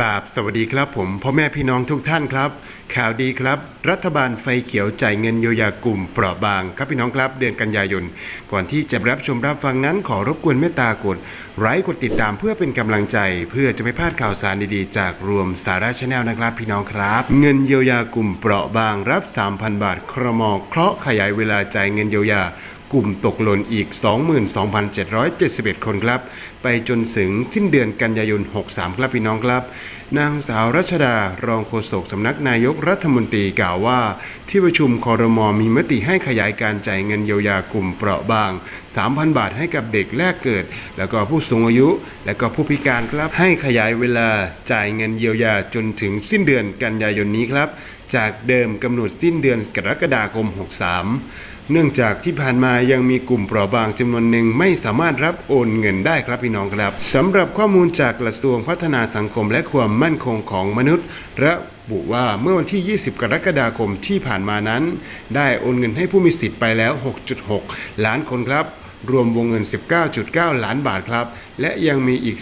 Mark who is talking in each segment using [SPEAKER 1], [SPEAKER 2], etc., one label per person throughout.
[SPEAKER 1] ราบสวัสดีครับผมพ่อแม่พี่น้องทุกท่านครับ ข่าวดีครับ รัฐบาลไฟเขียวจ่ายเงินเยียวยากลุ่มเปราะบางครับพี่น้องครับเดือนกันยายน ก่อนที่จะรับชมรับฟังนั้นขอรบกวนเมตตากดไลค์กดติดตามเพื่อเป็นกำลังใจ เพื่อจะไม่พลาดข่าวสารดีๆ จากรวมสาระชาแนลนะครับ พี่น้องครับ เงินเยียวยากลุ่มเปราะบางรับ 3,000 บาทครมเคราะห์ขยายเวลาจ่ายเงินเยียวยา กลุ่มตกหล่นอีก 22,771 คนครับ ไปจนถึงสิ้นเดือนกันยายน 63 ครับพี่น้องครับ นางสาวรัชดารองโฆษกสำนักนายกรัฐมนตรีกล่าวว่า ที่ประชุมคอรมอมีมติให้ขยายการจ่ายเงินเยียวยากลุ่มเปราะบาง 3,000 บาทให้กับเด็กแรกเกิด แล้วก็ผู้สูงอายุ และก็ผู้พิการครับ ให้ขยายเวลาจ่ายเงินเยียวยาจนถึงสิ้นเดือนกันยายนนี้ครับ จากเดิมกำหนดสิ้นเดือนกรกฎาคม 63 เนื่องจากที่ผ่านมายังมีกลุ่มเปราะบางจำนวนหนึ่งไม่สามารถรับโอนเงินได้ครับพี่น้องครับสำหรับข้อมูลจากกระทรวงพัฒนาสังคมและความมั่นคงของมนุษย์ระบุว่าเมื่อวันที่ 20 กรกฎาคมที่ผ่านมานั้น ได้โอนเงินให้ผู้มีสิทธิ์ไปแล้ว 6.6 ล้านคนครับ รวมวงเงิน 19.9 ล้านบาทครับ และยังมีอีก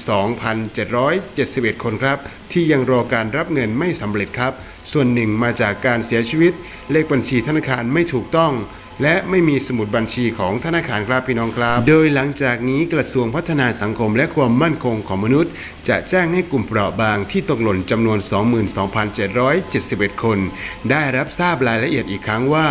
[SPEAKER 1] 2,771 คนครับ ที่ยังรอการรับเงินไม่สำเร็จครับ ส่วนหนึ่งมาจากการเสียชีวิต เลขบัญชีธนาคารไม่ถูกต้อง และไม่มีสมุดบัญชีของธนาคารครับพี่น้องครับ โดยหลังจากนี้กระทรวงพัฒนาสังคมและความมั่นคงของมนุษย์ จะแจ้งให้กลุ่มเปราะบางที่ตกหล่นจำนวน 22,771 คน ได้รับทราบรายละเอียดอีกครั้งว่า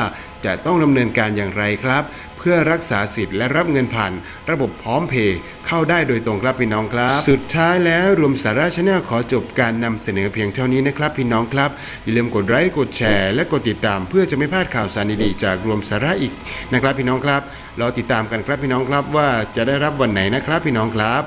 [SPEAKER 1] จะต้องดำเนินการอย่างไรครับ พื่อรักษาสิทธิ์และรับเงินผ่าน ระบบพร้อมเพย์เข้าได้โดยตรงครับพี่น้องครับ สุดท้ายแล้วรวมสาระชาแนลขอจบการนำเสนอเพียงเท่านี้นะครับพี่น้องครับ อย่าลืมกดไลค์กดแชร์ และกดติดตาม เพื่อจะไม่พลาดข่าวสารดีๆจากรวมสาระอีกนะครับพี่น้องครับรอติดตามกันครับพี่น้องครับว่าจะได้รับวันไหนนะครับพี่น้องครับ